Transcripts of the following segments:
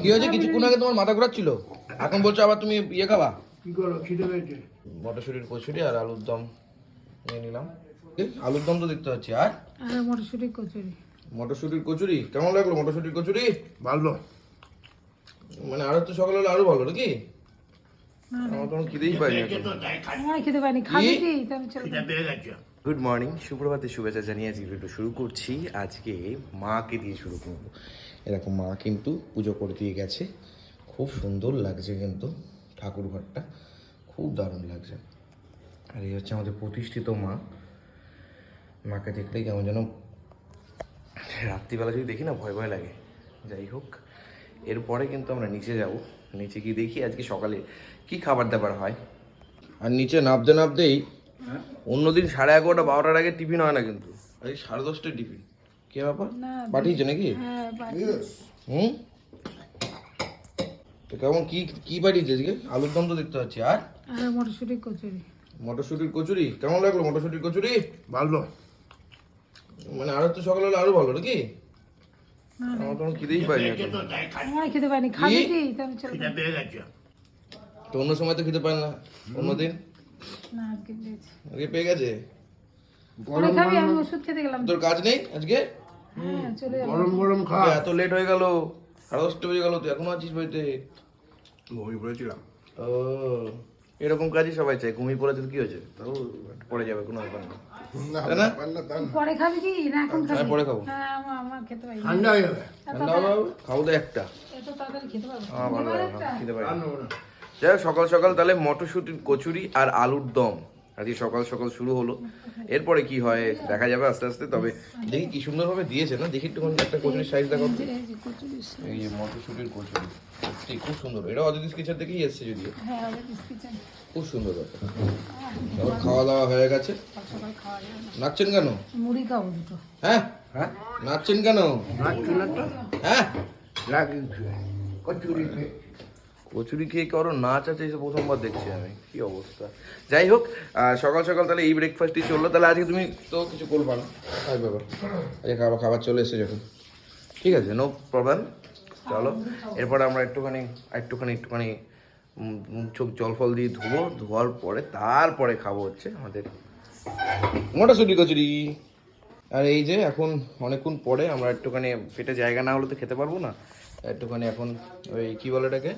কি হয়েছে? কিছুক্ষণ আগে তোমার মাথা ঘোরাচ্ছিল? এখন বলছো আবার তুমি ইয়ে খাবা? কি করো? খিদে পেয়েছে। মটরশুটির কচুরি আর আলুর দম নিয়ে নিলাম। আলুর দম তো দেখতে পাচ্ছি। আর? আর মটরশুঁটি কচুরি। মটরশুটির কচুরি? কেমন লাগল মটরশুটির কচুরি? ভালো। মানে আরও তো সকালে হলে আরও ভালো নাকি। আমার কোনো খিদেই পাইনি খেতে পারিনি খাবি কি? তো আমি চলে। খিদে পেয়ে গেছে। গুড মর্নিং সুপ্রভাতে শুভেচ্ছা জানিয়ে আজকে ভিডিও শুরু করছি। আজকে মাকে দিয়ে শুরু করব। এরকম মা কিন্তু পুজো করে দিয়ে গেছে। খুব সুন্দর লাগছে কিন্তু ঠাকুর ঘরটা। খুব দারুণ লাগছে। আর এই হচ্ছে আমাদের প্রতিষ্ঠিত মা। মাকে দেখলেই কেমন যেন রাত্রিবেলা যদি দেখি না, ভয় ভয় লাগে। যাই হোক, এরপরে কিন্তু আমরা নিচে যাব। নিচে গিয়ে দেখি আজকে সকালে কি খাবার দাবার হয়। আর নিচে নামতে নামতেই অন্যদিন সাড়ে এগারোটা বারোটার আগে টিফিন হয় না কিন্তু। এই সাড়ে দশটায় টিফিন। কে ব্যাপার না পাঠিয়েছে নাকি? হ্যাঁ হুম? তো কেমন কি কি পাঠিয়েছে আজকে? আলুর দম তো দেখতে পাচ্ছি। আর? আর মটরশুঁটি কচুরি। মটরশুটির কচুরি? কেমন লাগল মটরশুটির কচুরি? ভালো। মানে আরও তো সকালে হলে আরও ভালো নাকি। আমার খিদেই পাইনি খাবি কি? তো তো অন্য সময় তো খেতে পায় না। অন্যদিন? না আজকে পেয়েছি। আজকে পেয়ে গেছে? পরে খাবি আমি ওষুধ খেতে গেলাম। তোর কাজ নেই আজকে? হ্যাঁ গরম গরম খা। এত লেট হয়ে গেল। সাড়ে দশটা বেজে গেল তুই এখনও আছিস বাড়িতে? ঘুমিয়ে পড়েছিলাম। ও। এরকম কাজই সবাই চায় ঘুমিয়ে পড়েছে কি হয়েছে? তাও পড়ে যাবে কোনো ব্যাপার না। পরে খাবি কি? না এখন খাবি। হ্যাঁ, পরে খাব। হ্যাঁ আমার আমার খেতে পারি ঠান্ডা হয়ে যাবে। ঠান্ডা? খাব তো একটা। এত তাড়াতাড়ি খেতে পারব? খেতে পারি। যাই হোক সকাল সকাল তাহলে মটরশুটির কচুরি আর আলুর দম। আজকে সকাল সকাল শুরু হলো। এরপরে কি হয় দেখা যাবে আস্তে আস্তে তবে দেখি কি সুন্দর ভাবে দিয়েছে না? দেখি একটু একটা কচুরির সাইজ দেখো এই যে কচুরি মটরশুটির কচুরি সত্যি খুব সুন্দর। এটা অদিতিস কিচেন থেকেই এসছে হ্যাঁ কিচেন খুব সুন্দর ব্যাপার। তারপর খাওয়া দাওয়া হয়ে গেছে। নাচছেন কেন? মুড়ি খাব দুটো। হ্যাঁ? হ্যাঁ? নাচছেন কেন? নাচছো না হ্যাঁ? কচুরি কচুরি খেয়ে কারও নাচ আছে এসে প্রথমবার দেখছি আমি? কি অবস্থা? যাই হোক সকাল সকাল তাহলে এই ব্রেকফাস্টই চলল। তাহলে আজকে তুমি তো কিছু করবা না। আজ বাবা। আজকে খাবার খাবার চলে এসে যখন। ঠিক আছে নো প্রবলেম চলো এরপরে আমরা একটুখানি একটুখানি একটুখানি চোখ জল ফল দিয়ে ধুবো। ধোয়ার পরে তারপরে খাব হচ্ছে আমাদের মটরশুটি কচুরি। আর এই যে এখন অনেকক্ষণ পরে আমরা একটুখানি পেটে জায়গা না হলে তো খেতে পারব না। একটুখানি এখন ওই কী বলে এটাকে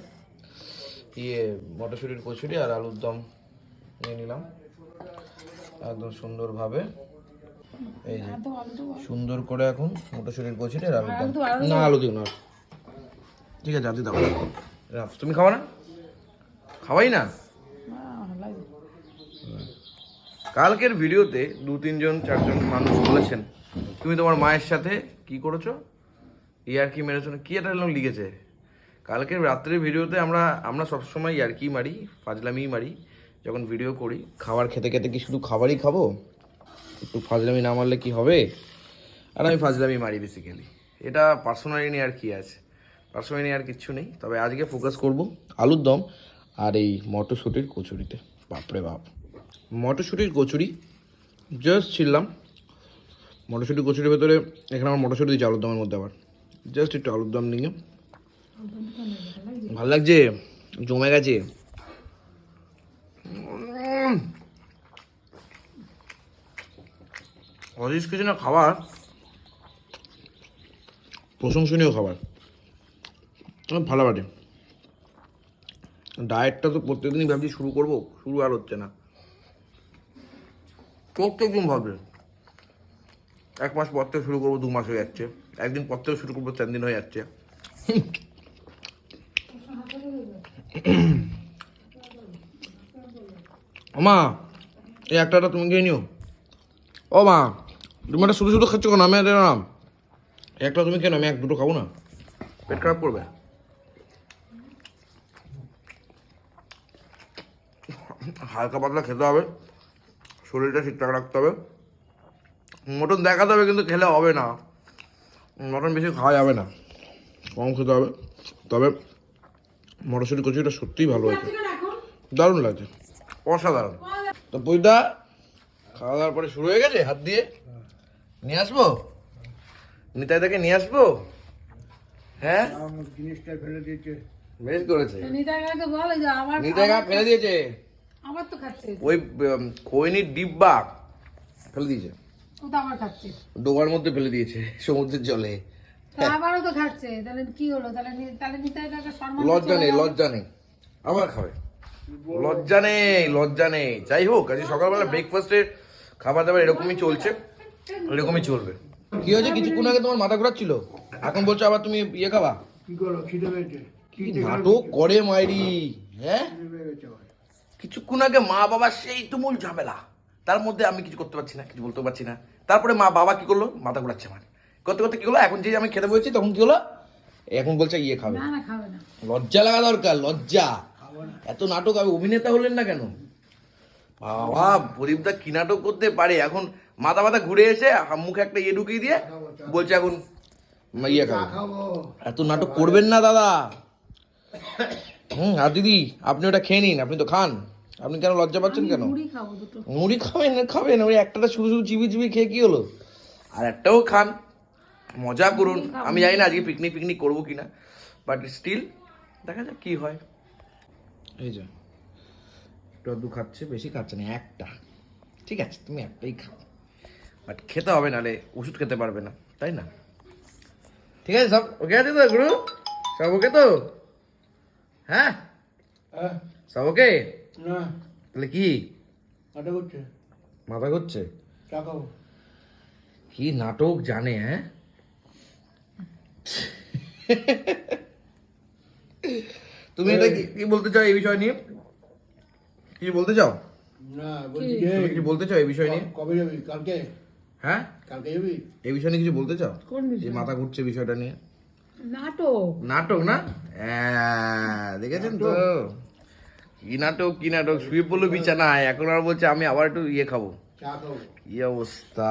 ইয়ে মটরশুটির কচুরি আর আলুর দম নিয়ে নিলাম। একদম সুন্দরভাবে। এই যে সুন্দর করে এখন মটরশুটির কচুরি আর আলুর দম। না আলু দিও না। ঠিক আছে আলু দাও। রাখ। তুমি খাওয়া না? খাওয়াই না? কালকের ভিডিওতে দু তিনজন চারজন মানুষ বলেছেন তুমি তোমার মায়ের সাথে কি করেছ? ইয়ার কি মেরেছো কি একটা লিখেছে। কালকের রাত্রের ভিডিওতে আমরা আমরা সবসময় ইয়ারকি মারি? ফাজলামি মারি, যখন ভিডিও করি। খাবার খেতে খেতে কি শুধু খাবারই খাব? একটু ফাজলামি না মারলে কি হবে? আর আমি ফাজলামি মারি বেসিক্যালি এটা পার্সোনালি নিয়ে আর কি আছে। পার্সোনালি নিয়ে আর কিচ্ছু নেই। তবে আজকে ফোকাস করব আলুর দম আর এই মটরশুটির কচুরিতে। বাপরে বাপ। মটরশুটির কচুরি জাস্ট ছিললাম মটরশুটির কচুরির ভেতরে এখানে আমার মটরশুটি দিয়েছে আলুর দমের মধ্যে আবার। জাস্ট একটু আলুর দম নিয়ে। ভালো লাগছে? জমে গেছে? অজিস কিছু না খাবার। প্রশংসনীয় খাবার। ভালো বাটে ডায়েটটা তো প্রত্যেকদিনই ভাবছি শুরু করব শুরু আর হচ্ছে না। প্রত্যেকদিন ভাববে এক মাস পর থেকে শুরু করব দু মাস হয়ে যাচ্ছে। একদিন পর থেকে শুরু করব তিন দিন হয়ে যাচ্ছে। মা এই একটা একটা তুমি খেয়ে নিও। ও মা তুমি একটা শুধু শুধু খাচ্ছ কেন? আমি নাম। একটা তুমি কেন আমি এক দুটো খাব না। পেট খারাপ করবে? হালকা পাতলা খেতে হবে। শরীরটা ঠিকঠাক রাখতে হবে। মটন দেখাতে হবে কিন্তু খেলে হবে না। মটন বেশি খাওয়া যাবে না। কম খেতে হবে। তবে মটরশুটি কচুরিটা সত্যিই ভালো হয়েছে। দারুণ লাগছে। অসাধারণ। তো বইদা খাওয়া দাওয়ার পরে শুরু হয়ে গেছে হাত দিয়ে? নিয়ে আসব? নিতাই তাকে নিয়ে আসব? হ্যাঁ? জিনিসটা ফেলে দিয়েছে বেশ করেছে নিতাই কাকে ফেলে দিয়েছে। আবার তো খাচ্ছে। ওই খৈনির ডিব্বা ফেলে দিয়েছে। ও তো আবার খাচ্ছে। ডোবার মধ্যে ফেলে দিয়েছে সমুদ্রের জলে। আবারও তো খাচ্ছে। তাহলে কি হলো? তাহলে তাহলে নিতাই কাকে সম্মান লজ্জা নেই লজ্জা নেই। আবার খাবে। লজ্জা নেই লজ্জা নেই। যাই হোক আজকে সকালবেলা ব্রেকফাস্টের খাবার দাবার এরকমই চলছে এরকমই চলবে। কি হয়েছে? কিছুক্ষণ আগে তোমার মাথা ঘোরাচ্ছিল? এখন বলছো আবার তুমি ইয়ে খাবা? কি করো? খিদে পেয়েছে। কি নাটক করে মাইরি হ্যাঁ? কিছুক্ষণ আগে মা বাবা সেই তুমুল ঝামেলা। তার মধ্যে আমি কিছু করতে পারছি না কিছু বলতে পারছি না। তারপরে মা বাবা কি করল? মাথা ঘোরাচ্ছে আমার। করতে করতে কি হলো? এখন যে আমি খেতে বসেছি তখন কি হলো? এখন বলছে ইয়ে খাবে। না না খাবে না। লজ্জা লাগা দরকার লজ্জা। এত নাটক আমি অভিনেতা হলেন না কেন? বাবা প্রদীপদা কি নাটক করতে পারে? এখন মাথা মাথা ঘুরে এসে মুখে একটা ইয়ে ঢুকিয়ে দিয়ে বলছে এখন ইয়ে খাবে। এত নাটক করবেন না দাদা। হুম আর দিদি আপনি ওটা খেয়ে নিন আপনি তো খান। আপনি কেন লজ্জা পাচ্ছেন কেন? মুড়ি মুড়ি খাবেন খাবেন। ওই একটাটা শুধু শুধু চিবি চিবি খেয়ে কি হলো? আর একটাও খান। মজা করুন। আমি জানি না আজকে পিকনিক পিকনিক করব কিনা বাট স্টিল দেখা যাক কি হয়। এই যে রদ্দু খাচ্ছে বেশি খাচ্ছে না একটা। ঠিক আছে তুমি একটাই খাও। বাট খেতে হবে নালে ওষুধ খেতে পারবে না তাই না? ঠিক আছে সব ওকে আছে তো গুরু? সব ওকে তো? হ্যাঁ? হ্যাঁ। সব ওকে? না। তাহলে কি? মাথা করছে মাথা করছে কি নাটক জানে হ্যাঁ? তুমি এটা কি বলতে চাও এই বিষয় নিয়ে? কিছু বলতে চাও? না বলছি। তুমি কিছু বলতে চাও এই বিষয় নিয়ে? কবে যাবি? কালকে? হ্যাঁ? কালকে যাবি? এই বিষয় নিয়ে কিছু বলতে চাও? যে মাথা ঘুরছে বিষয়টা নিয়ে। নাটক। নাটক না? হ্যাঁ, দেখেছেন তো? কি নাটক কি নাটক? শুয়ে পড়ল বিছানায়। এখন আর বলছে আমি আবার একটু ইয়ে খাব। কি অবস্থা?